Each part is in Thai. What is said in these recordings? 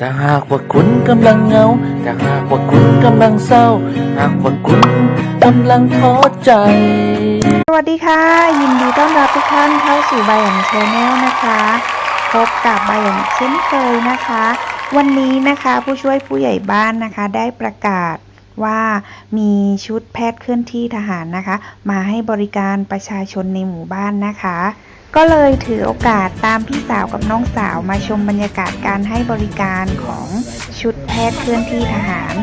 ถ้าหากว่าคุณกำลังเหงา ถ้าหากว่าคุณกำลังเศร้า หากว่าคุณกำลังท้อใจ สวัสดีค่ะ ยินดีต้อนรับทุกท่านเข้าสู่ b บ a อน c h a n n e l นะคะ พบกับ b บ a อนเช่นเคยนะคะ วันนี้นะคะผู้ช่วยผู้ใหญ่บ้านนะคะได้ประกาศว่ามีชุดแพทย์เคลื่อนที่ทหารนะคะ มาให้บริการประชาชนในหมู่บ้านนะคะ ก็เลยถือโอกาสตามพี่สาวกับน้องสาวมาชมบรรยากาศการให้บริการของชุดแพทย์เคลื่อนที่ทหาร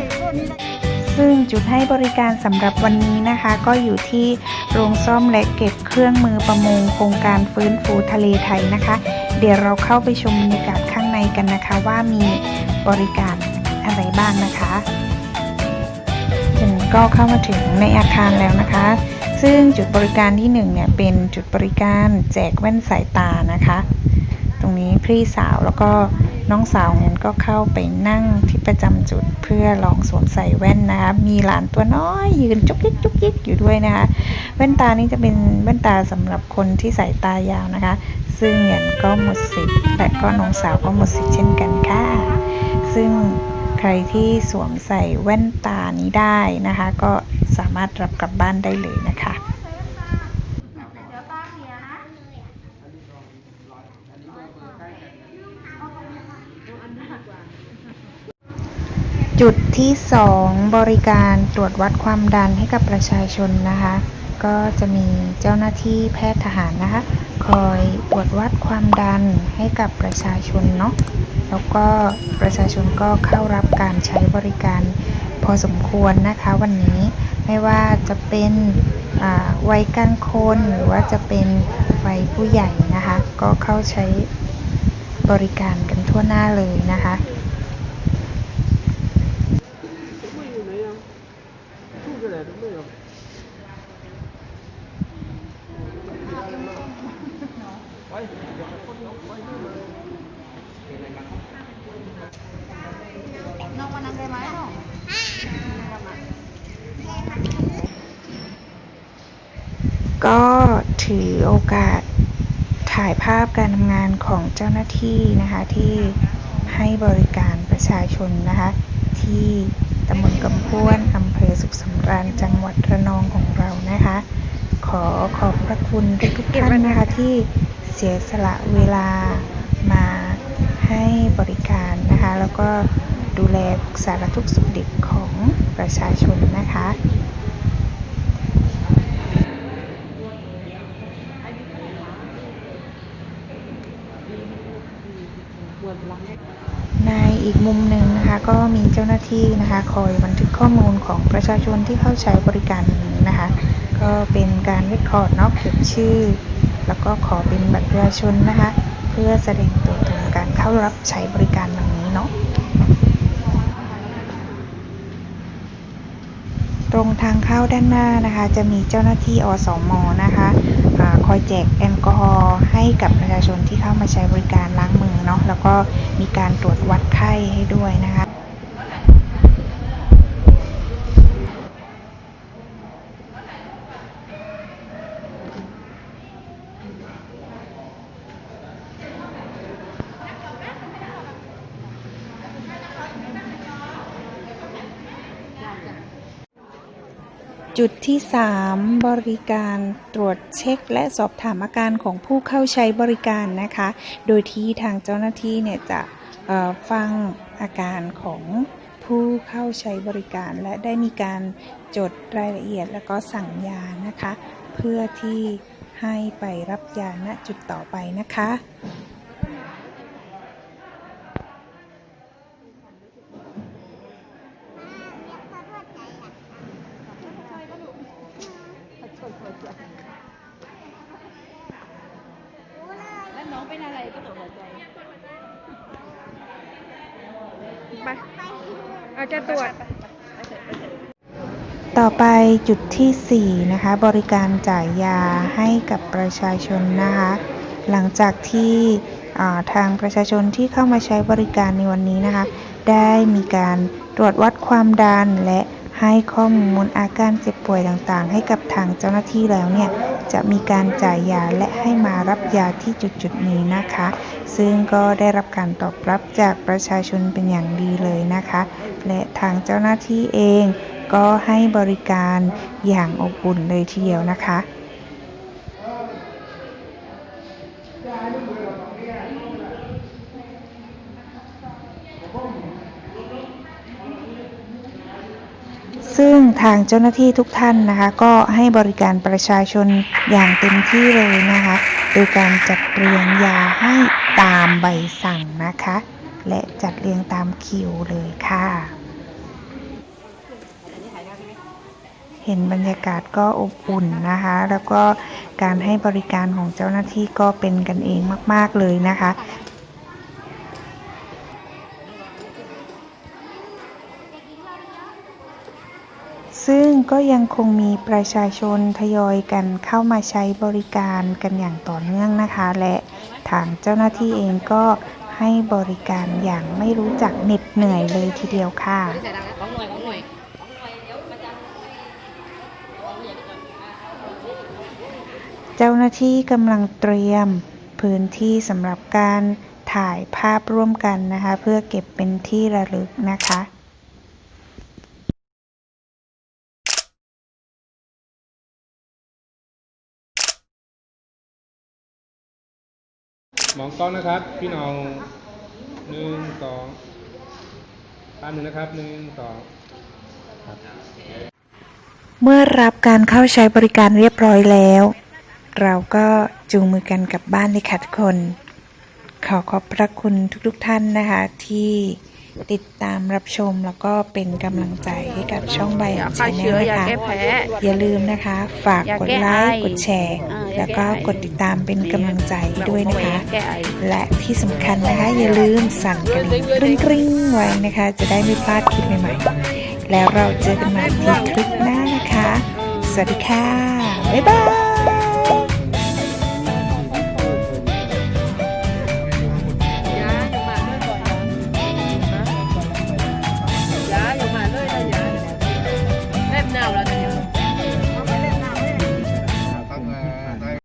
ซึ่งจุดให้บริการสำหรับวันนี้นะคะ ก็อยู่ที่โรงซ่อมและเก็บเครื่องมือประมงโครงการฟื้นฟูทะเลไทยนะคะ เดี๋ยวเราเข้าไปชมบรรยากาศข้างในกันนะคะว่ามีบริการอะไรบ้างนะคะถึงก็เข้ามาถึงในอาคารแล้วนะคะ ซึ่งจุดบริการที่หนึ่งเนี่ยเป็นจุดบริการแจกแว่นสายตานะคะ ตรงนี้พี่สาวแล้วก็น้องสาวเนี่ยก็เข้าไปนั่งที่ประจำจุดเพื่อลองสวมใส่แว่นนะคะ มีหลานตัวน้อยยืนจุกยิกจุกยิกอยู่ด้วยนะคะ แว่นตานี้จะเป็นแว่นตาสำหรับคนที่สายตายาวนะคะ ซึ่งเหยียนก็หมดสิทธิ์และก็น้องสาวก็หมดสิทธิ์เช่นกันค่ะ ซึ่งใครที่สวมใส่แว่นตานี้ได้นะคะ ก็สามารถรับกลับบ้านได้เลยนะคะ จุดที่2บริการตรวจวัดความดันให้กับประชาชนนะคะ ก็จะมีเจ้าหน้าที่แพทย์ทหารนะคะ คอยตรวจวัดความดันให้กับประชาชนเนาะแล้วก็ประชาชนก็เข้ารับการใช้บริการพอสมควรนะคะวันนี้ไม่ว่าจะเป็นวัยกลางคนหรือว่าจะเป็นวัยผู้ใหญ่นะคะ ก็เข้าใช้บริการกันทั่วหน้าเลยนะคะ ก็ถือโอกาสถ่ายภาพการทำงานของเจ้าหน้าที่นะคะที่ให้บริการประชาชนนะคะที่ตำบลกำพวนอำเภอสุขสำราญจังหวัดระนองของเรานะคะ ขอขอบพระคุณทุกท่านนะคะที่เสียสละเวลามาให้บริการนะคะ แล้วก็ดูแลสารทุกสุขดิบของประชาชนนะคะ ในอีกมุมหนึ่งนะคะก็มีเจ้าหน้าที่นะคะ คอยบันทึกข้อมูลของประชาชนที่เข้าใช้บริการนี้นะคะ ก็เป็นการเรคคอร์ดเนาะเก็บชื่อ แล้วก็ขอเป็นบัตรประชาชนนะคะ เพื่อแสดงตัวตนการเข้ารับใช้บริการดังนี้เนาะตรงทางเข้าด้านหน้านะคะ จะมีเจ้าหน้าที่อสมนะคะอาคอยแจกแอลกอฮอล์ให้กับประชาชนที่เข้ามาใช้บริการล้างมือ ก็มีการตรวจวัดไข้ให้ด้วยนะคะ จุดที่ 3 บริการตรวจเช็ค และสอบถามอาการของผู้เข้าใช้บริการนะคะ โดยที่ทางเจ้าหน้าที่เนี่ยจะฟังอาการของผู้เข้าใช้บริการและได้มีการจดรายละเอียดแล้วก็สั่งยานะคะ เพื่อที่ให้ไปรับยาณจุดต่อไปนะคะ น้องเป็นอะไรก็ตกหัวใจไปเอาจะตรวจต่อไปจุดที่ 4 นะคะ บริการจ่ายยาให้กับประชาชนนะคะ หลังจากที่ทางประชาชนที่เข้ามาใช้บริการในวันนี้นะคะ ได้มีการตรวจวัดความดันและให้ข้อมูลอาการเจ็บป่วยต่างๆ ให้กับทางเจ้าหน้าที่แล้วเนี่ย จะมีการจ่ายยาและให้มารับยาที่จุดๆนี้นะคะ ซึ่งก็ได้รับการตอบรับจากประชาชนเป็นอย่างดีเลยนะคะ และทางเจ้าหน้าที่เองก็ให้บริการอย่างอบอุ่นเลยทีเดียวนะคะ ซึ่งทางเจ้าหน้าที่ทุกท่านนะคะ ก็ให้บริการประชาชนอย่างเต็มที่เลยนะคะ โดยการจัดเรียงยาให้ตามใบสั่งนะคะ และจัดเรียงตามคิวเลยค่ะ เห็นบรรยากาศก็อบอุ่นนะคะ แล้วก็การให้บริการของเจ้าหน้าที่ก็เป็นกันเองมาก ๆเลยนะคะ ซึ่งก็ยังคงมีประชาชนทยอยกันเข้ามาใช้บริการกันอย่างต่อเนื่องนะคะ และทางเจ้าหน้าที่เองก็ให้บริการอย่างไม่รู้จักเหน็ดเหนื่อยเลยทีเดียวค่ะเจ้าหน้าที่กำลังเตรียมพื้นที่สำหรับการถ่ายภาพร่วมกันนะคะ เพื่อเก็บเป็นที่ระลึกนะคะ องกล้องนะครับ พี่น้องหนึ่งสองภาพหนึ่งนะครับหนึ่งสองครับเมื่อรับการเข้าใช้บริการเรียบร้อยแล้ว เราก็จูงมือกันกลับบ้านเลยค่ะทุกคน ขอขอบพระคุณทุกๆท่านนะคะ ที่ติดตามรับชมแล้วก็เป็นกำลังใจให้กับช่องใบยาของฆ่าชาแนเชื้ลอนะยาคะแก้แพ้อย่าลืมนะคะ ฝากยากดแก้ไลค์ไอกดแชร์อ่ายา แล้วก็แก้ไอกดติดตามเป็นกำลังใจให้ด้วยนะคะแก้ไอและที่สำคัญนะคะอย่าลืมสั่นกระดิ่งกริ๊งกริ๊งๆไว้นะคะ จะได้ไม่พลาดคลิปใหม่ๆ แล้วเราเจอกันใหม่ที่คลิปหน้านะคะ สวัสดีค่ะ บ๊ายบาย